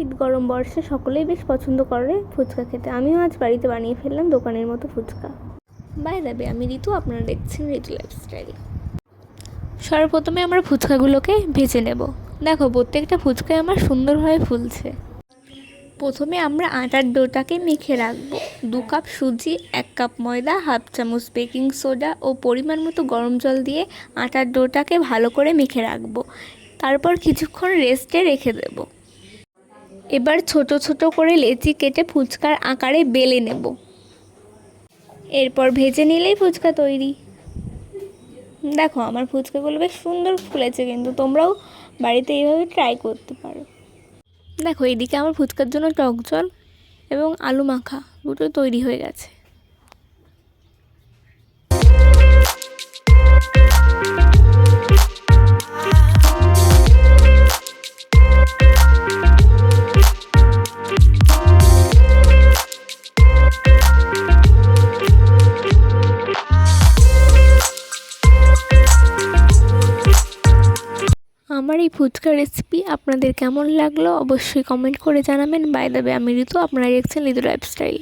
শীত, গরম, বর্ষা সকলেই বেশ পছন্দ করে ফুচকা খেতে। আমিও আজ বাড়িতে বানিয়ে ফেললাম দোকানের মতো ফুচকা। বাই দেবে আমি ঋতু, আপনারা দেখছেন ঋতু লাইফস্টাইল সর্বপ্রথমে আমরা ফুচকাগুলোকে ভেজে নেব। দেখো, প্রত্যেকটা ফুচকায় আমার সুন্দরভাবে ফুলছে। প্রথমে আমরা আটার ডোটাকে মেখে রাখব। দু কাপ সুজি, এক কাপ ময়দা, হাফ চামচ বেকিং সোডা ও পরিমাণ মতো গরম জল দিয়ে আটার ডোটাকে ভালো করে মেখে রাখব। তারপর কিছুক্ষণ রেস্টে রেখে দেব। এবার ছোট ছোট করে লেচি কেটে ফুচকার আকারে বেলে নেব। এরপর ভেজে নিলেই ফুচকা তৈরি। দেখো, আমার ফুচকাগুলো বেশ সুন্দর ফুলেছে কিন্তু তোমরাও বাড়িতে এইভাবে ট্রাই করতে পারো। দেখো এদিকে আমার ফুচকার জন্য টক জল এবং আলু মাখা দুটো তৈরি হয়ে গেছে। আমার এই ফুচকা রেসিপি আপনাদের কেমন লাগল অবশ্যই কমেন্ট করে জানাবেন। বাই দেবে আমি ঋতু, আপনারা দেখছেন ঋতু লাইফস্টাইল